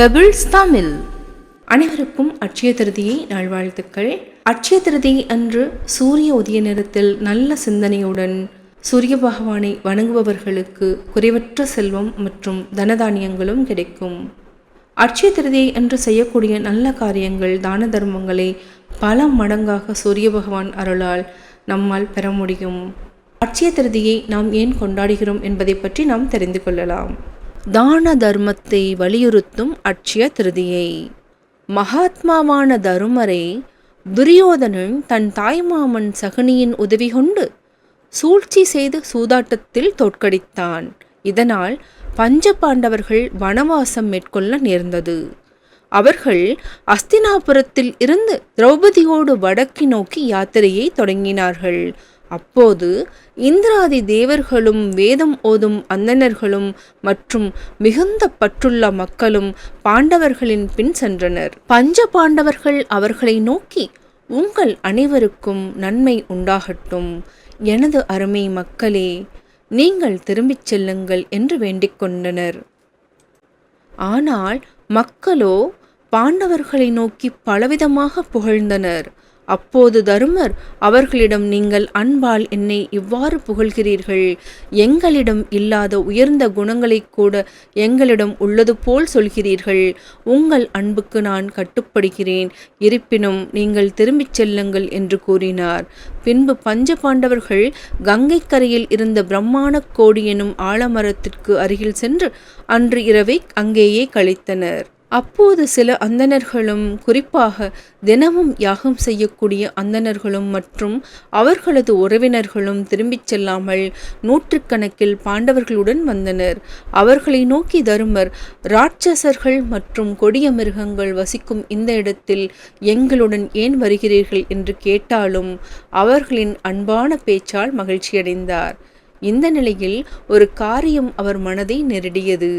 Pebbles Tamil அனைவருக்கும் அட்சய திருதியை நல்வாழ்த்துக்கள். அட்சய திருதியை அன்று சூரிய உதய நேரத்தில் நல்ல சிந்தனையுடன் சூரிய பகவானை வணங்குபவர்களுக்கு குறைவற்ற செல்வம் மற்றும் தனதானியங்களும் கிடைக்கும். அட்சய திருதியை அன்று செய்யக்கூடிய நல்ல காரியங்கள் தான தர்மங்களை பல மடங்காக சூரிய பகவான் அருளால் நம்மால் பெற முடியும். அட்சய திருதியை நாம் ஏன் கொண்டாடுகிறோம் என்பதை பற்றி நாம் தெரிந்து கொள்ளலாம். தான தர்மத்தை வலியுறுத்தும் அட்சய திருதியை. மகாத்மாவான தருமரை துரியோதனன் தன் தாய்மாமன் சகுனியின் உதவி கொண்டு சூழ்ச்சி செய்து சூதாட்டத்தில் தோற்கடித்தான். இதனால் பஞ்ச பாண்டவர்கள் வனவாசம் மேற்கொள்ள நேர்ந்தது. அவர்கள் அஸ்தினாபுரத்தில் இருந்து திரௌபதியோடு வடக்கு நோக்கி யாத்திரையை தொடங்கினார்கள். அப்போது இந்திராதி தேவர்களும் வேதம் ஓதும் அந்தணர்களும் மற்றும் மிகுந்த பற்றுள்ள மக்களும் பாண்டவர்களின் பின் சென்றனர். பஞ்ச பாண்டவர்கள் அவர்களை நோக்கி உங்கள் அனைவருக்கும் நன்மை உண்டாகட்டும். எனது அருமை மக்களே நீங்கள் திரும்பிச் செல்லுங்கள் என்று வேண்டிக் கொண்டனர். ஆனால் மக்களோ பாண்டவர்களை நோக்கி பலவிதமாக புகழ்ந்தனர். அப்போது தருமர் அவர்களிடம் நீங்கள் அன்பால் என்னை இவ்வாறு புகழ்கிறீர்கள். எங்களிடம் இல்லாத உயர்ந்த குணங்களை கூட எங்களிடம் உள்ளது போல் சொல்கிறீர்கள். உங்கள் அன்புக்கு நான் கட்டுப்படுகிறேன். இருப்பினும் நீங்கள் திரும்பிச் செல்லுங்கள் என்று கூறினார். பின்பு பஞ்ச பாண்டவர்கள் கங்கை கரையில் இருந்த பிரம்மாண கோடி எனும் ஆலமரத்திற்கு அருகில் சென்று அன்று இரவை அங்கேயே கழித்தனர். அப்போது சில அந்தணர்களும் குறிப்பாக தினமும் யாகம் செய்யக்கூடிய அந்தணர்களும் மற்றும் அவர்களது உறவினர்களும் திரும்பிச் செல்லாமல் நூற்றுக்கணக்கில் பாண்டவர்களுடன் வந்தனர். அவர்களை நோக்கி தருமர் ராட்சசர்கள் மற்றும் கொடிய மிருகங்கள் வசிக்கும் இந்த இடத்தில் எங்களுடன் ஏன் வருகிறீர்கள்? என்று கேட்டாலும் அவர்களின் அன்பான பேச்சால் மகிழ்ச்சியடைந்தார். இந்த நிலையில் ஒரு காரியம் அவர் மனதை நெருடியது.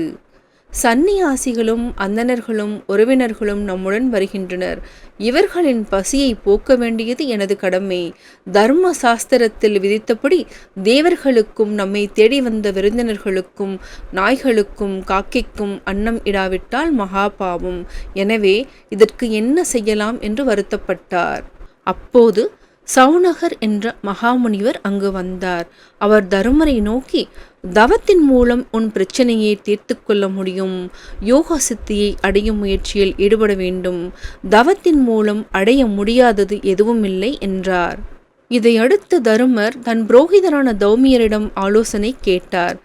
சந்நியாசிகளும் அந்தணர்களும் உறவினர்களும் நம்முடன் வருகின்றனர். இவர்களின் பசியை போக்க வேண்டியது எனது கடமை. தர்ம சாஸ்திரத்தில் விதித்தபடி தேவர்களுக்கும் நம்மை தேடி வந்த விருந்தினர்களுக்கும் நாய்களுக்கும் காக்கைக்கும் அன்னம் இடாவிட்டால் மகா பாவம். எனவே இதற்கு என்ன செய்யலாம் என்று வருத்தப்பட்டார். அப்போது சவுனகர் என்ற மகாமுனிவர் அங்கு வந்தார். அவர் தருமரை நோக்கி தவத்தின் மூலம் உன் பிரச்சனையை தீர்த்து கொள்ள முடியும். யோக சித்தியை அடையும் முயற்சியில் ஈடுபட வேண்டும். தவத்தின் மூலம் அடைய முடியாதது எதுவும் இல்லை என்றார். இதையடுத்து தருமர் தன் புரோகிதரான தௌமியரிடம் ஆலோசனை கேட்டார்.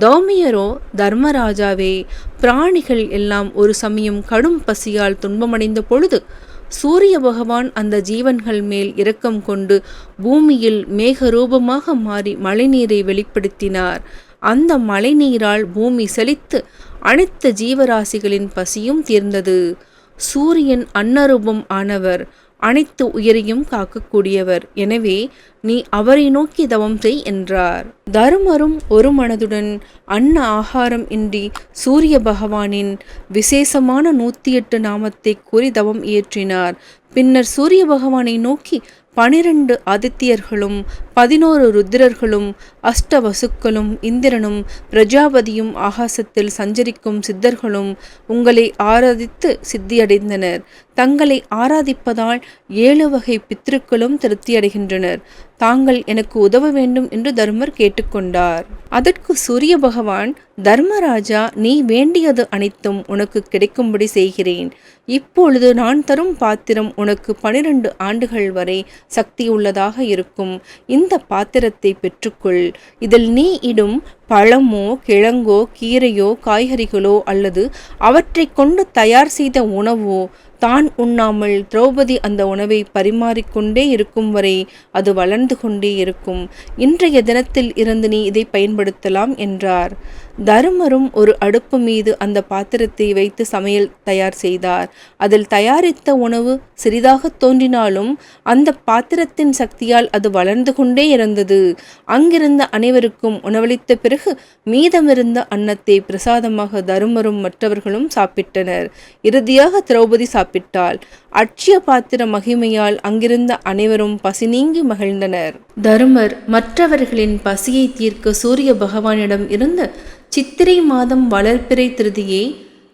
தௌமியரோ தர்மராஜாவே பிராணிகள் எல்லாம் ஒரு சமயம் கடும் பசியால் துன்பமடைந்த பொழுது சூரிய பகவான் அந்த ஜீவன்கள் மேல் இரக்கம் கொண்டு பூமியில் மேகரூபமாக மாறி மழைநீரை வெளிப்படுத்தினார். அந்த மழைநீரால் பூமி செழித்து அனைத்து ஜீவராசிகளின் பசியும் தீர்ந்தது. சூரியன் அன்னரூபம் ஆனவர். அனைத்து உயிரையும் காக்கக்கூடியவர். எனவே நீ அவரை நோக்கி தவம் செய் என்றார். தருமரும் ஒரு மனதுடன் அன்ன ஆகாரம் இன்றி சூரிய பகவானின் விசேஷமான நூத்தி எட்டு நாமத்தை கூறி தவம் இயற்றினார். பின்னர் சூரிய பகவானை நோக்கி பனிரெண்டு ஆதித்யர்களும் பதினோரு ருத்திரர்களும் அஷ்டவசுக்களும் இந்திரனும் பிரஜாபதியும் ஆகாசத்தில் சஞ்சரிக்கும் சித்தர்களும் உங்களை ஆராதித்து சித்தியடைந்தனர். தங்களை ஆராதிப்பதால் ஏழு வகை பித்ருக்களும் திருப்தியடைகின்றனர். தாங்கள் எனக்கு உதவ வேண்டும் என்று தர்மர் கேட்டுக்கொண்டார். அதற்கு சூரிய பகவான் தர்மராஜா நீ வேண்டியது அனைத்தும் உனக்கு கிடைக்கும்படி செய்கிறேன். இப்பொழுது நான் தரும் பாத்திரம் உனக்கு பனிரெண்டு ஆண்டுகள் வரை சக்தியுள்ளதாக இருக்கும். இந்த பாத்திரத்தை பெற்றுக்கொள். இதில் நீ இடும் பழமோ கிழங்கோ கீரையோ காய்கறிகளோ அல்லது அவற்றை கொண்டு தயார் செய்த உணவோ தான் உண்ணாமல் திரௌபதி அந்த உணவை பரிமாறிக்கொண்டே இருக்கும் வரை அது வளர்ந்து கொண்டே இருக்கும். இன்றைய தினத்தில் இருந்து நீ இதை பயன்படுத்தலாம் என்றார். தருமரும் ஒரு அடுப்பு மீது அந்த பாத்திரத்தை வைத்து சமையல் தயார் செய்தார். அதில் தயாரித்த உணவு சிறிதாக தோன்றினாலும் அந்த பாத்திரத்தின் சக்தியால் அது வளர்ந்து கொண்டே இருந்தது. அங்கிருந்த அனைவருக்கும் உணவளித்த பிறகு பிறகு மீதமிருந்த அன்னத்தை பிரசாதமாக தருமரும் மற்றவர்களும் சாப்பிட்டனர். இறுதியாக திரௌபதி சாப்பிட்டாள். அட்சிய பாத்திர மகிமையால் அங்கிருந்த அனைவரும் பசி நீங்கி மகிழ்ந்தனர். தருமர் மற்றவர்களின் பசியை தீர்க்க சூரிய பகவானிடம் இருந்த சித்திரை மாதம் வளர்ப்பிறை திருதியை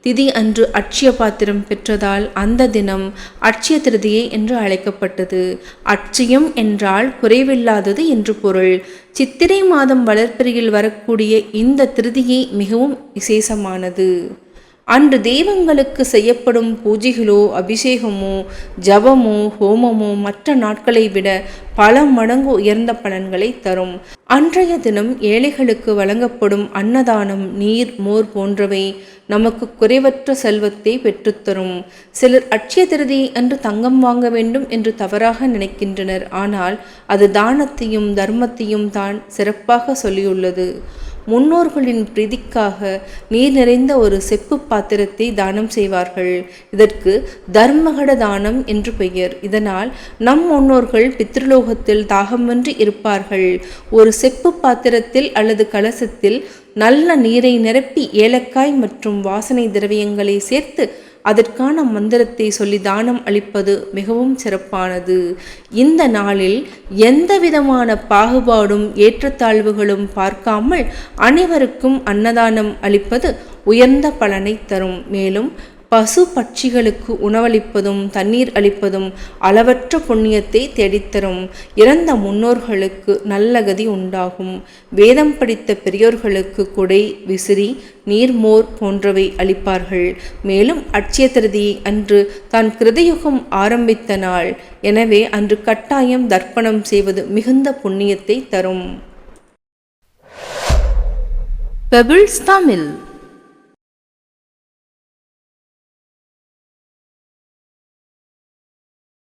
திதி அன்று அட்சய பாத்திரம் பெற்றதால் அந்த தினம் அட்சய திருதியை என்று அழைக்கப்பட்டது. அட்சயம் என்றால் குறைவில்லாதது என்று பொருள். சித்திரை மாதம் வளர்ப்பிறையில் வரக்கூடிய இந்த திருதியை மிகவும் விசேஷமானது. அன்று தெய்வங்களுக்கு செய்யப்படும் பூஜைகளோ அபிஷேகமோ ஜபமோ ஹோமமோ மற்ற நாட்களை விட பல மடங்கு உயர்ந்த பலன்களை தரும். அன்றைய தினம் ஏழைகளுக்கு வழங்கப்படும் அன்னதானம் நீர் மோர் போன்றவை நமக்கு குறைவற்ற செல்வத்தை பெற்றுத்தரும் சிலர் அட்சய திருதி அன்று தங்கம் வாங்க வேண்டும் என்று தவறாக நினைக்கின்றனர். ஆனால் அது தானத்தையும் தர்மத்தையும் தான் சிறப்பாக சொல்லியுள்ளது. முன்னோர்களின் பிரீதிக்காக நீர் நிறைந்த ஒரு செப்பு பாத்திரத்தை தானம் செய்வார்கள். இதற்கு தர்மகட தானம் என்று பெயர். இதனால் நம் முன்னோர்கள் பித்ருலோகத்தில் தாகமின்றி இருப்பார்கள். ஒரு செப்பு பாத்திரத்தில் அல்லது கலசத்தில் நல்ல நீரை நிரப்பி ஏலக்காய் மற்றும் வாசனை திரவியங்களை சேர்த்து அதற்கான மந்திரத்தை சொல்லி தானம் அளிப்பது மிகவும் சிறப்பானது. இந்த நாளில் எந்த விதமான பாகுபாடும் ஏற்றத்தாழ்வுகளும் பார்க்காமல் அனைவருக்கும் அன்னதானம் அளிப்பது உயர்ந்த பலனை தரும். மேலும் பசு பட்சிகளுக்கு உணவளிப்பதும் தண்ணீர் அளிப்பதும் அளவற்ற புண்ணியத்தை தேடித்தரும். இறந்த முன்னோர்களுக்கு நல்ல கதி உண்டாகும். வேதம் படித்த பெரியோர்களுக்கு குடை விசிறி நீர்மோர் போன்றவை அளிப்பார்கள். மேலும் அட்சய திருதியை அன்று தான் கிருதயுகம் ஆரம்பித்த நாள். எனவே அன்று கட்டாயம் தர்ப்பணம் செய்வது மிகுந்த புண்ணியத்தை தரும். பெபிள்ஸ் தமிழ்